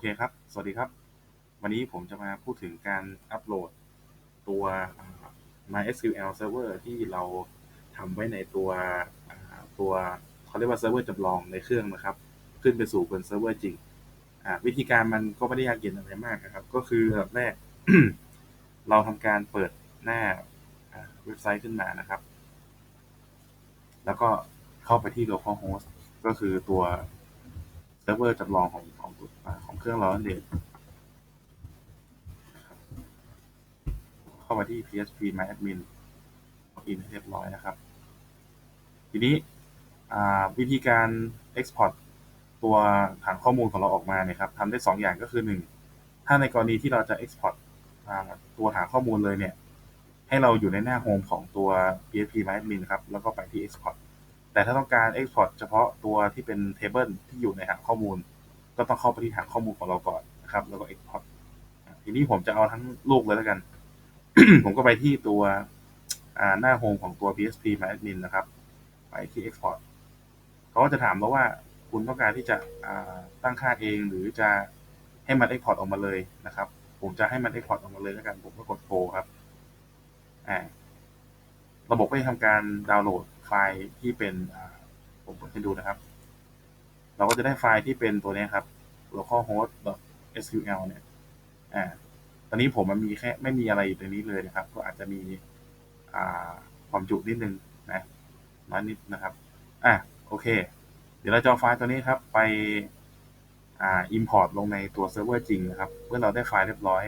เคครับ สวัสดีครับ วันนี้ผมจะมาพูดถึงการอัปโหลดตัว MySQL Server ที่เราทำไว้ในตัวตัวเขาเรียกว่าเซิร์ฟเวอร์จำลองในเครื่องนะครับ ขึ้นไปสู่บนเซิร์ฟเวอร์จริง วิธีการมันก็ไม่ได้ยากเย็นอะไรมากนะครับ ก็คืออันดับแรก เราทำการเปิดหน้าเว็บไซต์ขึ้นมานะครับ แล้วก็เข้าไปที่ localhost ก็คือตัวเซิร์ฟเวอร์จำลองของของอ่าของ เครื่องรานั่นเองนะครับเข้ามาที่ php myadmin ล็อกอินเรียบร้อยนะครับ ทีนี้วิธีการ export ตัวฐานข้อมูลของเราออกมาเนี่ยครับทำได้ 2 อย่างก็คือ 1 ถ้าในกรณีที่เราจะ export ตัวฐานข้อมูลเลยเนี่ย ให้เราอยู่ในหน้าโฮมของตัว php myadmin ครับ แล้วก็ไปที่ export แต่ถ้าต้องการ export เฉพาะตัวที่เป็น table ที่อยู่ในฐานข้อมูล ก็ต้องเข้าไปที่ฐานข้อมูลของเราก่อนนะครับ แล้วก็ export ทีนี้ผมจะเอาทั้งลูกเลยแล้วกัน ผมก็ไปที่ตัวหน้าโฮมของตัว PHP MyAdmin นะครับ ไปที่ export เขาก็จะถามเราว่าคุณต้องการที่จะตั้งค่าเองหรือจะให้มัน export ออกมาเลยนะครับ ผมจะให้มัน export ออกมาเลยแล้วกัน ผมก็กด go ครับระบบก็จะทำการดาวน์โหลดไฟล์ที่เป็นผมเปิดให้ดูนะครับ เราก็จะได้ไฟล์ที่เป็นตัวนี้ครับ localhost.sql เนี่ย อ่า ตอนนี้ผมมันมีแค่ไม่มีอะไรอยู่ในนี้เลยนะครับ ก็อาจจะมี อ่า ความจุนิดนึงนะน้อยนิดนะครับ อะโอเค เดี๋ยวเราจะเอาไฟล์ตัวนี้ครับ ไป อ่า import ลงในตัวเซิร์ฟเวอร์จริงนะครับ เมื่อเราได้ไฟล์เรียบร้อย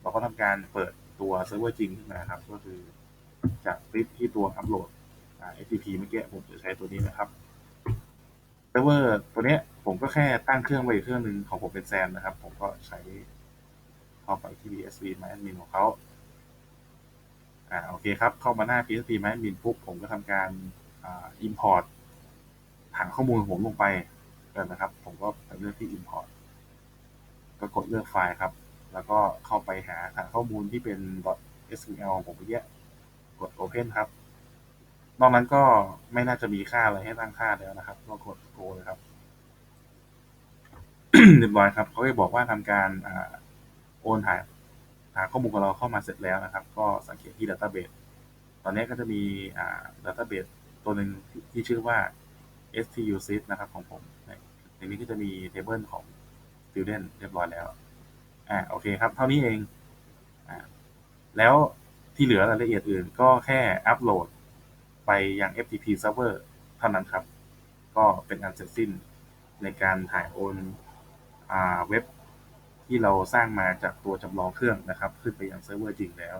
เราก็ทำการเปิดตัวเซิร์ฟเวอร์จริงขึ้นมาครับ ก็คือจากคลิปที่ตัวอัปโหลดอ่า FTP เมื่อกี้ผมจะใช้ตัวนี้นะครับ เซิร์ฟเวอร์ตัวเนี้ยผมก็แค่ตั้งเครื่องไว้อีกเครื่องหนึ่งของผมเป็นแซนนะครับ ผมก็ใช้เข้าไปที่ PSP MyAdmin ของเขาอ่าโอเคครับ เข้ามาหน้า PSP MyAdmin ปุ๊บผมก็ทำการอ่า import ฐานข้อมูลของผมลงไปกันนะครับ ผมก็ไปเลือกที่ import ก็กดเลือกไฟล์ครับ แล้วก็เข้าไปหาฐานข้อมูลที่เป็น .sql ของผมเมื่อกี้กด open ครับ นอกนั้นก็ไม่น่าจะมีค่าอะไรให้ตั้งค่าแล้วนะครับก็กด go เลยครับ เรียบร้อยครับเขาก็บอกว่าทำการอโอนถ่ายฐานข้อมูลของเราเข้ามาเสร็จแล้วนะครับ ก็สังเกตที่ Database ตอนนี้ก็จะมีอ่า Database ตัวหนึ่งที่ชื่อว่า STUSys นะครับของผมในในนี้ก็จะมี Table ของ Student เรียบร้อยแล้วอ่าโอเคครับ เท่านี้เองอ่าแล้วที่เหลือรายละเอียดอื่นก็แค่อัปโหลด ไปยัง FTP Server เท่านั้นครับ ก็เป็นอันเสร็จสิ้นในการถ่ายโอนอเว็บที่เราสร้างมาจากตัวจำลองเครื่องนะครับ ขึ้นไปยังเซิร์ฟเวอร์จริงแล้ว